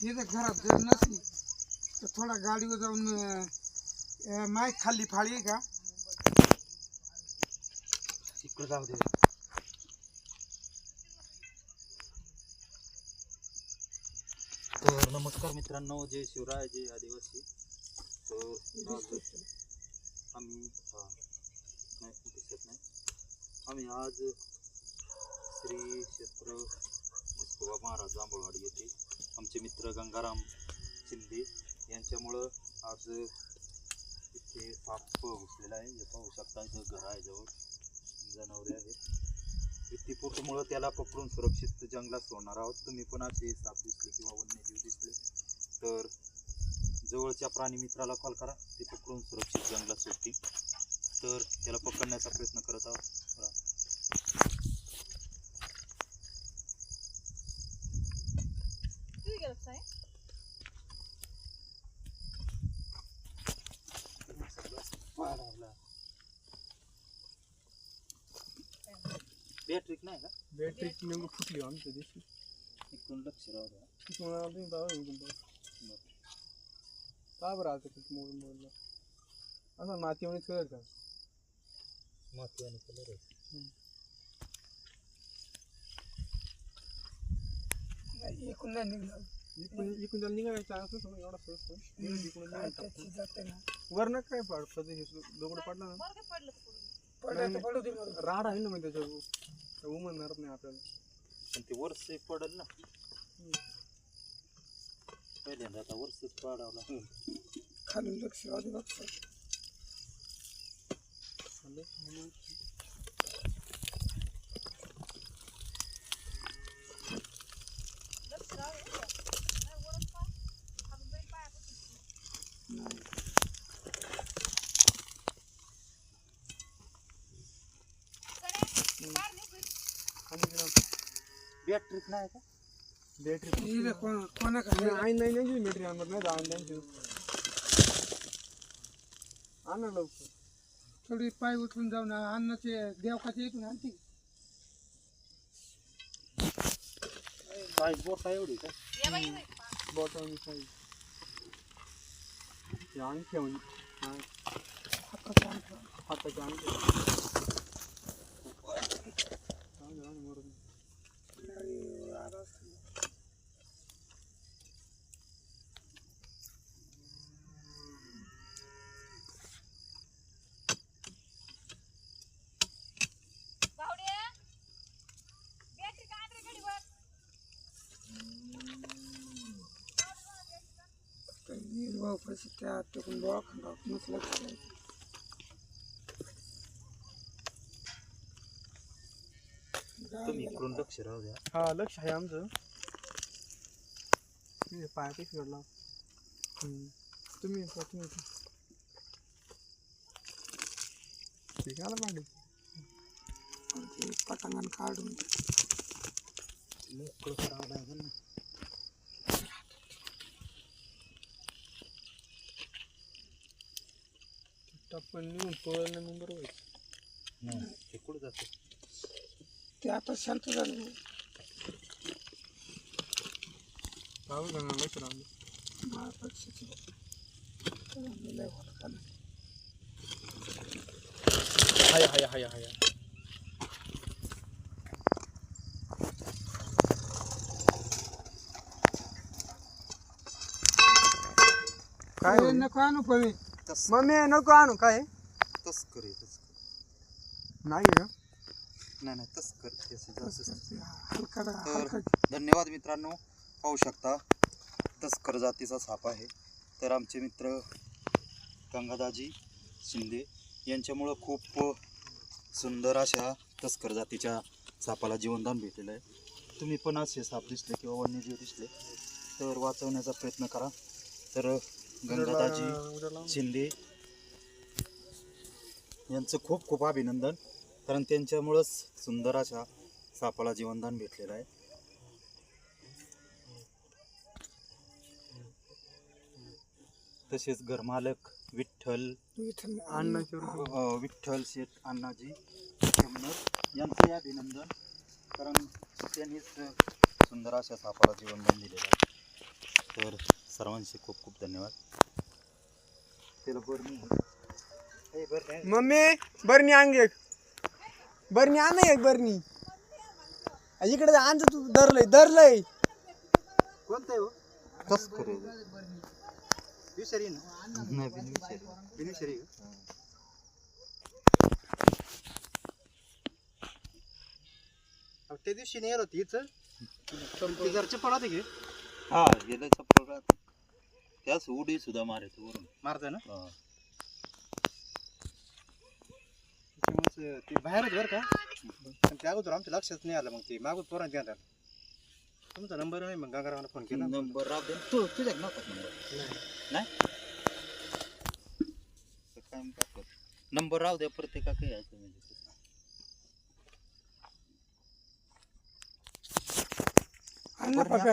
इथं घरात जर नसली तर थोडा गाडीवर जाऊन माय खाल्ली फाळी आहे का इकडे नमस्कार मित्रांनो, जय शिवराय, जय आदिवासी। आज आम्ही नाही दिसत नाही आज श्री क्षेत्र महाराज जांभळवाडी येथे आमचे मित्र गंगाराम शिंदे यांच्यामुळं आज इथे साप घुसलेला आहे. हे पाहू शकता इथं घर आहे जवळ. जनावरे आहेत. भीतीपोटमुळं त्याला पकडून सुरक्षित जंगलात सोडणार आहोत. तुम्ही पण असे साप दिसले किंवा वन्यजीव दिसले तर जवळच्या प्राणी मित्राला कॉल करा. ते पकडून सुरक्षित जंगलात सोडतील. तर त्याला पकडण्याचा प्रयत्न करत आहोत. बॅटरी नाही का? बॅटरी नेमकं फुटली आमच्या दिवशी. इकडून लक्ष राहू द्या. का बरं आलं तिथे मोबाईल मोबाईलला असं मातीमध्ये कळत का? माती आणि कलर आहे. एकूण नाही निघलं. इकडून इकडून त्याला निघायला चान्स नसतो एवढा सहज इकडून वरनं काय पडतं हे दगड पडला ना? पडलं राड आहे ना मग त्याच्यावर. उमरणार नाही आपल्याला. पण ते वर्ष पडल ना. पहिल्यांदा आता वर्षच पाडावला खाली लक्ष आजूबाजूचं लक्ष राहू दे बरं. नाही, वरच पहा. खालून जाईल पायापासून. कडे, काढ निघून. बॅटरीच नाही का? बॅटरी कोणाकडे? आई नाही नाही बॅटरी आणणार नाही दहा त्यांची आणा लवकर. थोडी पाय उठून जाऊन अन्नाचे देवकाचे इथून आणते. काय बोट आहे एवढी का. बॉटल पाहिजे ते आणखी म्हणजे हाताचे आणखी बावड्या. बॅटरी का आण रे घडीवर. त्या तिकडून दवाखान्यात लक्ष तुम्ही इकडून लक्ष राहू द्या. हा लक्ष आहे आमचं. तुम्ही पाय कशी घडला तुम्ही येता, तुम्ही येता. ठीक आहे पांडे पटांगण काढून. मोकळं करावं लागेल ना. निघून पळलं मग बरोबर हं, ते कुठं जातं? ते आता शांत झालं. राहू द्या ना लक्ष राहू हाय हाय हाय हाय. काय नको आणू पण तस मम्मी नको आणू काय? तस कर तस नाही ना. नाही नाही तस तर धन्यवाद मित्रांनो. पाहू शकता तस्कर जातीचा साप आहे. तर आमचे मित्र गंगादाजी शिंदे यांच्यामुळं खूप सुंदर अशा तस्कर जातीच्या सापाला जीवनदान भेटलेलं आहे. तुम्ही पण असे साप दिसले किंवा वन्यजीव दिसले तर वाचवण्याचा प्रयत्न करा. तर लावून. शिंदे यांचं खूप खूप अभिनंदन. कारण त्यांच्यामुळंच सुंदर अशा सापाला जीवनदान भेटलेलं आहे. तसेच घरमालक विठ्ठल विठ्ठल शेठ अण्णाजी यांचे अभिनंदन. कारण त्यांनीच सुंदर अशा सापाला जीवनदान दिलेलं आहे. तर सर्वांचे खूप खूप धन्यवाद. त्याला मम्मी बरणी अंग एक. बरणी आण एक बरणी. इकडे आण तू धरलंय धरलंय. कोणतं आहे हो? कस खरे विषारी ना? नाही बिनविषारी. बिनविषारी का? त्या दिवशी नाही होती हिच घरचे पळा की? हा गेलं त्याच उडी सुद्धा मारायचं वरून. मारताय ना? हा. त्याच्यामुळेच ते बाहेरच बरं का? पण त्या अगोदर आमच्या लक्षात नाही आलं मग ते. मागून पोरांचे घेतात तुमचा नंबर नाही मग गंगारावाला फोन केला. नंबर राहू दे. तू तुझ्या नका नंबर. नाही. तर काय? नंबर राहू द्या प्रत्येकाकडे यायचं म्हणजे तसं. अण्णा पप्या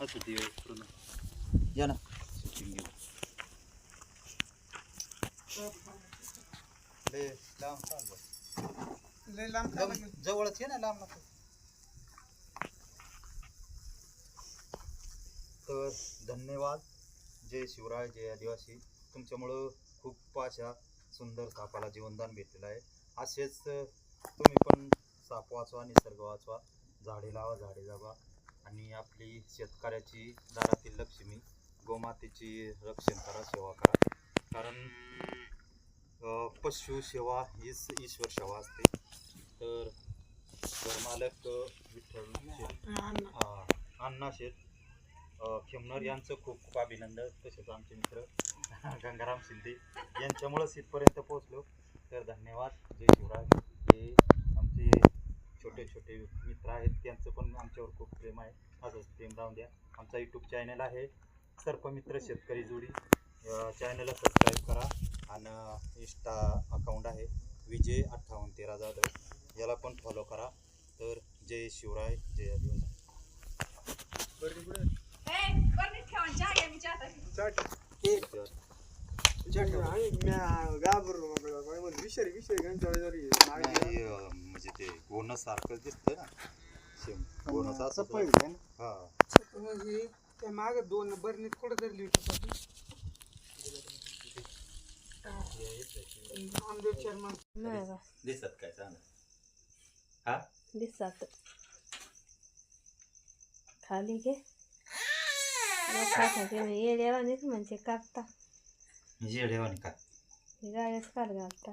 असं ते पूर्ण. या ना. लय लांब. लय जवळच ये ना लांब नको तर धन्यवाद जय शिवराय जय आदिवासी तुमच्यामुळं खूप अशा सुंदर सापाला जीवनदान भेटलेलं आहे. असेच तुम्ही पण साप वाचवा निसर्ग वाचवा. झाडे लावा झाडे जगवा आणि आपली शेतकऱ्याची दारातील लक्ष्मी गोमातेची रक्षण करा सेवा करा कारण पशु सेवा हीच ईश्वर सेवा असते. तर घरमालक विठ्ठल अण्णा शेठ खेमनर यांचं खूप खूप अभिनंदन. तसेच आमचे मित्र गंगाराम शिंदे यांच्यामुळंच इथपर्यंत पोहोचलो. तर धन्यवाद. जय शिवराज हे आमचे छोटे छोटे मित्र आहेत त्यांचं पण आमच्यावर खूप प्रेम आहे. असंच प्रेम राहून द्या. आमचा यूट्यूब चॅनल आहे. सर्पमित्र शेतकरी जोडी. चॅनलला सबस्क्राईब करा. आणि इंस्टा अकाउंट आहे. विजय अठ्ठावन्न तेरा जाधव. याला पण फॉलो करा. तर जय शिवराय जय आदिवासी. ए, बरं म्हणजे ते गोणसारखं दिसतंय ना. सेम गोणचं असं पहिलं हा. म्हणजे त्या माग दोन बरणीत कुठं तरी लिहित नामदेव चेअरमन नाही बा, दिसत काय सांगा. हा? दिसत. खाली घे. येड्यावानीच म्हणजे कापता. गाड्याच काढ घालता.